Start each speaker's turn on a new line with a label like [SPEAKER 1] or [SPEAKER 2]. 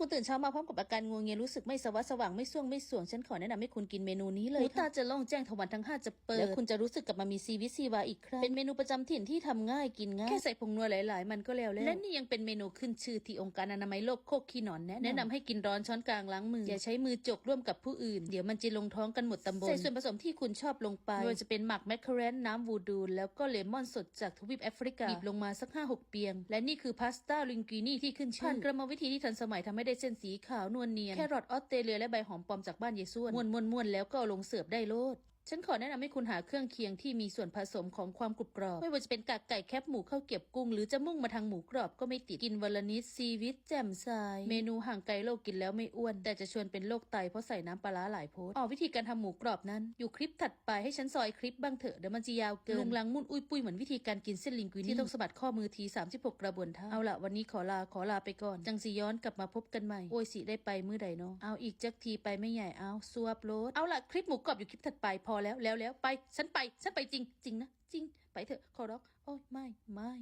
[SPEAKER 1] คุณตื่นเช้ามาพร้อมกับอาการงัวเงียรู้สึกไม่สว่างสว่างไม่ส่วงไม่สวงฉันขอแนะนำให้คุณกินเมนูนี้เลยหูตาจะโล่งแจ้งทวันทั้งห้าจะเปิดแล้วคุณจะรู้สึกกลับมามีชีวิตชีวาอีกครั้งเป็นเมนูประจำถิ่นที่ทำง่ายกินง่ายแค่ใส่ผงนัวหลายๆ มันก็แล้วแล้วและนี่ยังเป็นเมนูขึ้นชื่อที่องค์การอนามัยโลกโคกขี้หนอนแนะแนะนำให้กินร้อนช้อนกลางล้างมืออย่าใช้มือจกร่วมกับผู้อื่น เดี๋ยวมันจะลงท้องกันหมดตำบลใส่ส่วนผสมที่คุณชอบลงไปไม่ว่าจะเป็นหมักแมคเคอเรนน้ำวูดูแล้วก็เลมอนสดจากทวีปแอฟริกาบีบลงมาสักห้าหกเปียง และนี่คือพาสต้าลิงกินี่ที่ขึ้นชื่อผ่านกรรมวิธีที่ทันสมัยทำให้ได้เส้นสีขาวนวลเนียน แครอทออสเตรเลียและใบหอมปลอมจากบ้านเยซูนม้วนม้วนม้วนแล้วก็เอาลงเสิร์ฟได้โลด ฉันขอแนะนำให้คุณหาเครื่องเคียงที่มีส่วนผสมของความกรุบกรอบ ไม่ว่าจะเป็นกากไก่แคบหมูข้าวเกียบกุ้ง หรือจะมุ่งมาทางหมูกรอบก็ไม่ติด กินวันละนิดซีวิตแจ่มใสเมนูห่างไกลโลกกินแล้วไม่อ้วน แต่จะชวนเป็นโรคไตเพราะใส่น้ำปลาหลายโพสอ๋อวิธีการทำหมูกรอบนั้น อยู่คลิปถัดไปให้ฉันซอยคลิปบ้างเถอะเดี๋ยวมันจะยาวเกินลุงลังมุ่นอุ้ยปุ้ยเหมือนวิธีการกินเส้นลิงกุินที่ต้องสะบัดข้อมือที36 กระบวนท่าเอาละวันนี้ขอลาขอลาไปก่อน จังสีย้อนกลับมาพบกันใหม่โอ้ยสิได้ไปมื้อใดเนาะเอาอีกจักทีไปไม่ใหญ่เอาซวบโลดเอาละคลิปหมูกรอบอยู่คลิปถัดไปพอแล้วแล้วแล้วไป ฉันไป ฉันไปจริง จริงนะ จริง ไปเถอะขอร้องโอ้ยไม่ไม่